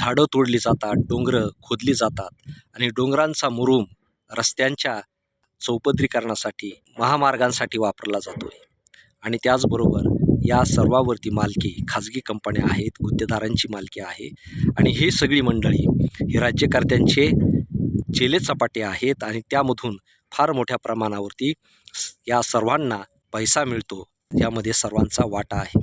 झाडं तोडली जातात डोंगरं खोदली जातात आणि डोंगरांचा मुरूम रस्त्यांच्या चौपदरीकरणासाठी महामार्गांसाठी वापरला जातो आहे आणि त्याचबरोबर या सर्वावरती मालकी खाजगी कंपन्या आहेत गुत्तेदारांची मालकी आहे आणि ही सगळी मंडळी ही राज्यकर्त्यांचे चेले चपाटे आहेत आणि त्यामधून फार मोठ्या प्रमाणावरती या सर्वांना पैसा मिळतो यामध्ये सर्वांचा वाटा आहे.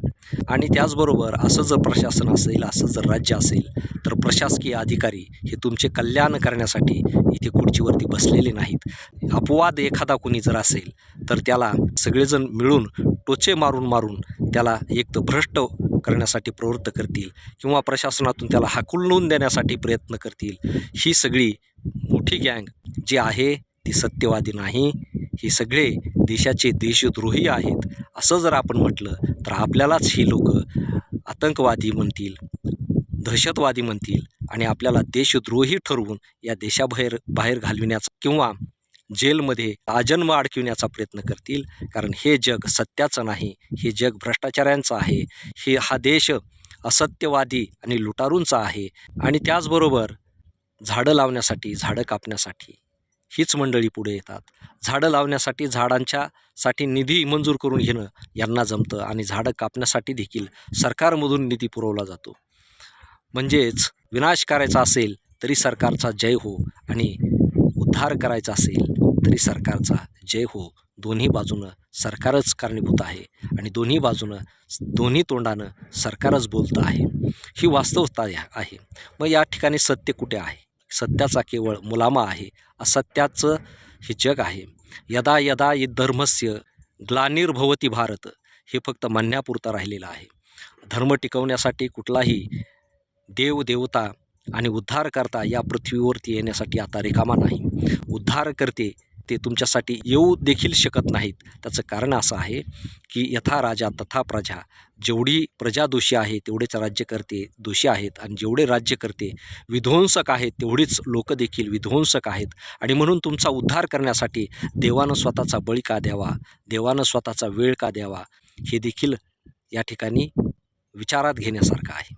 आणि त्याचबरोबर असं जर प्रशासन असेल असं जर राज्य असेल तर प्रशासकीय अधिकारी हे तुमचे कल्याण करण्यासाठी इथे खुर्चीवरती बसलेले नाहीत. अपवाद एखादा कोणी जर असेल तर त्याला सगळेजण मिळून टोचे मारून मारून त्याला एक तर भ्रष्ट करण्यासाठी प्रवृत्त करतील किंवा प्रशासनातून त्याला हाकलून देण्यासाठी प्रयत्न करतील. ही सगळी मोठी गँग जी आहे ती सत्यवादी नाही. ही सगळे देशाचे देशद्रोही आहेत असं जर आपण म्हटलं तर आपल्यालाच ही लोक आतंकवादी म्हणतील दहशतवादी म्हणतील आणि आपल्याला देशद्रोही ठरवून या देशाबाहेर बाहेर घालविण्याचा किंवा जेलमध्ये आजन्म अडकिवण्याचा प्रयत्न करतील. कारण हे जग सत्याचं नाही हे जग भ्रष्टाचाऱ्यांचं आहे. हे हा देश असत्यवादी आणि लुटारूंचा आहे. आणि त्याचबरोबर झाडं लावण्यासाठी झाडं कापण्यासाठी हीच मंडळी पुढे येतात. झाडं लावण्यासाठी झाडांच्या साठी निधी मंजूर करून घेणं यांना जमतं आणि झाडं कापण्यासाठी देखील सरकारमधून निधी पुरवला जातो. म्हणजेच विनाश करायचा असेल तरी सरकारचा जय हो आणि उद्धार करायचा असेल तरी सरकारचा जय हो. दोन्ही बाजूनं सरकारच कारणीभूत आहे आणि दोन्ही बाजूनं दोन्ही तोंडानं सरकारच बोलतं आहे. ही वास्तवता आहे. मग या ठिकाणी सत्य कुठे आहे? सत्याचा केवळ मुलामा आहे असत्याचं हे जग आहे. यदा यदा इ धर्मस्य ग्लानिर्भवती भारत हे फक्त म्हणण्यापुरतं राहिलेलं आहे. धर्म टिकवण्यासाठी कुठलाही देव देवता आणि उद्धारकर्ता या पृथ्वीवरती येण्यासाठी आता रिकामा नाही. उद्धारकर्ते ते तुमच्यासाठी येऊ देखील शकत नाहीत. त्याचं कारण असं आहे की यथा राजा तथा प्रजा. जेवढी प्रजा दोषी आहे तेवढेच राज्यकर्ते दोषी आहेत आणि जेवढे राज्यकर्ते विध्वंसक आहेत तेवढेच लोक देखील विध्वंसक आहेत. आणि म्हणून तुमचा उद्धार करण्यासाठी देवानं स्वतःचा बळी का द्यावा? देवानं स्वतःचा वेळ का द्यावा? हे देखील या ठिकाणी विचारात घेण्यासारखं आहे.